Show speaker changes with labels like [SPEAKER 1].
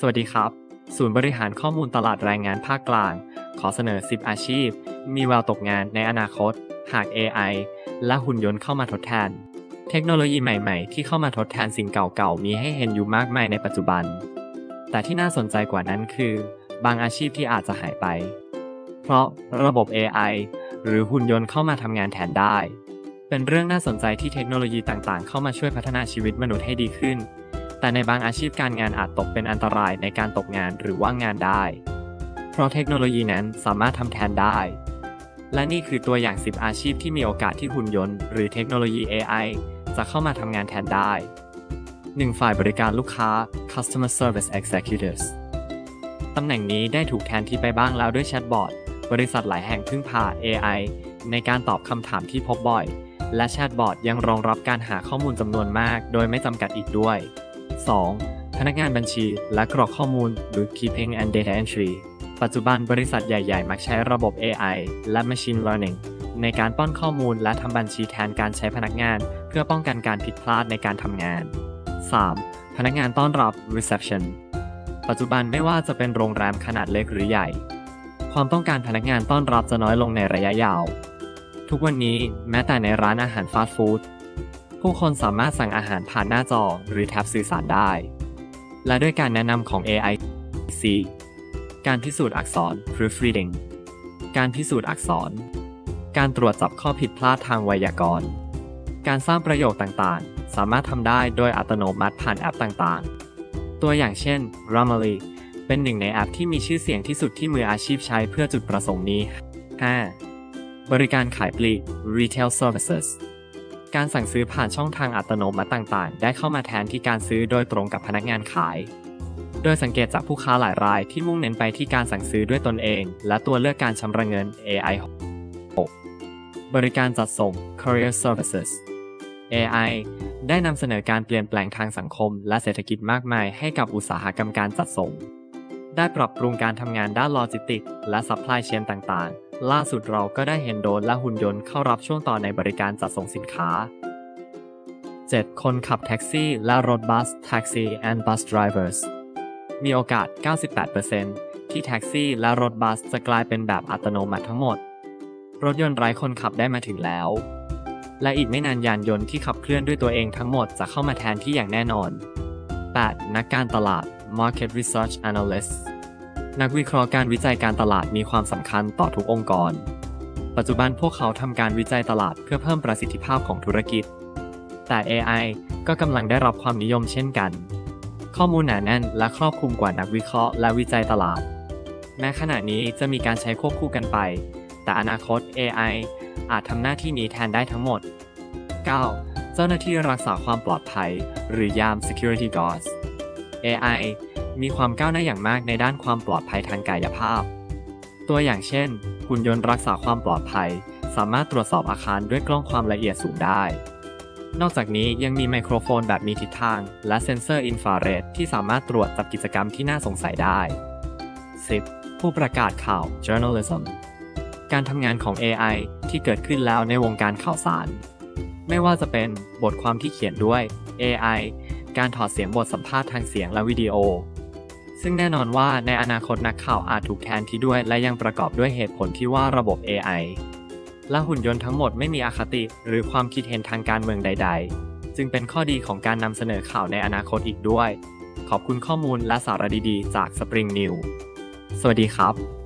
[SPEAKER 1] สวัสดีครับ ศูนย์บริหารข้อมูลตลาดแรงงานภาคกลาง ขอเสนอ 10 อาชีพ มีแววตกงานในอนาคต หาก AI และหุ่นยนต์เข้ามาทดแทน เทคโนโลยีใหม่ๆ ที่เข้ามาทดแทนสิ่งเก่าๆ มีให้เห็นอยู่มากมายในปัจจุบัน แต่ที่น่าสนใจกว่านั้นคือ บางอาชีพที่อาจจะหายไป เพราะระบบ AI หรือหุ่นยนต์เข้ามาทำงานแทนได้ เป็นเรื่องน่าสนใจที่เทคโนโลยีต่างๆ เข้ามาช่วยพัฒนาชีวิตมนุษย์ให้ดีขึ้น แต่ในบางอาชีพการงานอาจตกเป็นอันตรายในการตกงานหรือว่างงานได้ เพราะเทคโนโลยีนั้นสามารถทำแทนได้ และนี่คือตัวอย่าง 10 อาชีพที่มีโอกาสที่หุ่นยนต์หรือเทคโนโลยี AI จะเข้ามาทำงานแทนได้ 1. ฝ่ายบริการลูกค้า customer service executives ตำแหน่งนี้ได้ถูกแทนที่ไปบ้างแล้วด้วยแชทบอทบริษัทหลายแห่งพึ่งพา AI ในการตอบคำถามที่พบบ่อย และแชทบอทยังรองรับการหาข้อมูลจำนวนมาก โดยไม่จำกัดอีกด้วย 2. พนักงานบัญชีและกรอกข้อมูล bookkeeping and data entry ปัจจุบันบริษัทใหญ่ๆ มักใช้ระบบ AI และ machine learning ในการป้อนข้อมูลและทำบัญชีแทนการใช้พนักงาน เพื่อป้องกันการผิดพลาดในการทำงาน 3. พนักงานต้อนรับ reception ปัจจุบันไม่ว่าจะเป็นโรงแรมขนาดเล็กหรือใหญ่ ความต้องการพนักงานต้อนรับจะน้อยลงในระยะยาว ทุกวันนี้แม้แต่ในร้านอาหารฟาสต์ฟู้ด ผู้คนสามารถสั่งอาหารผ่านหน้าจอหรือแท็บสื่อสารได้ และด้วยการแนะนำของ AI C การพิสูจน์อักษร proofreading การพิสูจน์อักษร การตรวจจับข้อผิดพลาดทางไวยากรณ์ การสร้างประโยคต่างๆ สามารถทำได้โดยอัตโนมัติผ่านแอปต่างๆ ตัวอย่างเช่น Grammarly เป็นหนึ่งในแอปที่มีชื่อเสียงที่สุดที่มืออาชีพใช้เพื่อจุดประสงค์นี้ 5. บริการขายปลีก Retail Services การสั่งซื้อผ่านช่องทางอัตโนมัติต่างๆ ได้เข้ามาแทนที่การซื้อโดยตรงกับพนักงานขาย โดยสังเกตจากผู้ค้าหลายรายที่มุ่งเน้นไปที่การสั่งซื้อด้วยตนเอง และตัวเลือกการชำระเงิน AI 6. บริการจัดส่ง Courier Services AI ได้นำเสนอการเปลี่ยนแปลงทางสังคม และเศรษฐกิจมากมายให้กับอุตสาหกรรมการจัดส่ง ได้ปรับปรุงการทำงานด้านโลจิสติกส์และซัพพลายเชนต่างๆ ล่าสุดเราก็ได้เห็นโดรนและหุ่นยนต์เข้ารับช่วงต่อในบริการจัดส่งสินค้า 7. คนขับแท็กซี่และรถบัส Taxi and Bus Drivers มีโอกาส 98%ที่แท็กซี่และรถบัสจะกลายเป็นแบบอัตโนมัติทั้งหมด รถยนต์ไร้คนขับได้มาถึงแล้ว และอีกไม่นานยานยนต์ที่ขับเคลื่อนด้วยตัวเองทั้งหมดจะเข้ามาแทนที่อย่างแน่นอน 8. นักการตลาด Market Research Analyst นักวิเคราะห์การวิจัยการตลาดมีความสำคัญต่อทุกองค์กร ปัจจุบันพวกเขาทำการวิจัยตลาดเพื่อเพิ่มประสิทธิภาพของธุรกิจ แต่ AI ก็กำลังได้รับความนิยมเช่นกัน ข้อมูลหนาแน่นและครอบคลุมกว่านักวิเคราะห์และวิจัยตลาด แม้ขณะนี้จะมีการใช้ควบคู่กันไป แต่อนาคต AI อาจทำหน้าที่นี้แทนได้ทั้งหมด 9. เจ้าหน้าที่รักษาความปลอดภัย หรือยาม security guards AI มีความก้าวหน้าอย่างมากในด้านความปลอดภัยทางกายภาพ ตัวอย่างเช่น หุ่นยนต์รักษาความปลอดภัย สามารถตรวจสอบอาคารด้วยกล้องความละเอียดสูงได้ นอกจากนี้ยังมีไมโครโฟนแบบมีทิศทาง และเซ็นเซอร์อินฟราเรดที่สามารถตรวจจับกิจกรรมที่น่าสงสัยได้ 10. ผู้ประกาศข่าว journalism การทำงานของ AI ที่เกิดขึ้นแล้วในวงการข่าวสาร ไม่ว่าจะเป็นบทความที่เขียนด้วย AI การถอดเสียงบทสัมภาษณ์ทางเสียงและวิดีโอ ซึ่งแน่นอนว่าในอนาคตนักข่าวอาจถูกแทนที่ด้วย และยังประกอบด้วยเหตุผลที่ว่าระบบ AI และหุ่นยนต์ทั้งหมดไม่มีอคติ หรือความคิดเห็นทางการเมืองใด ๆ จึงเป็นข้อดีของการนำเสนอข่าวในอนาคตอีกด้วย ขอบคุณข้อมูลและสาระดีๆ จาก Spring New สวัสดีครับ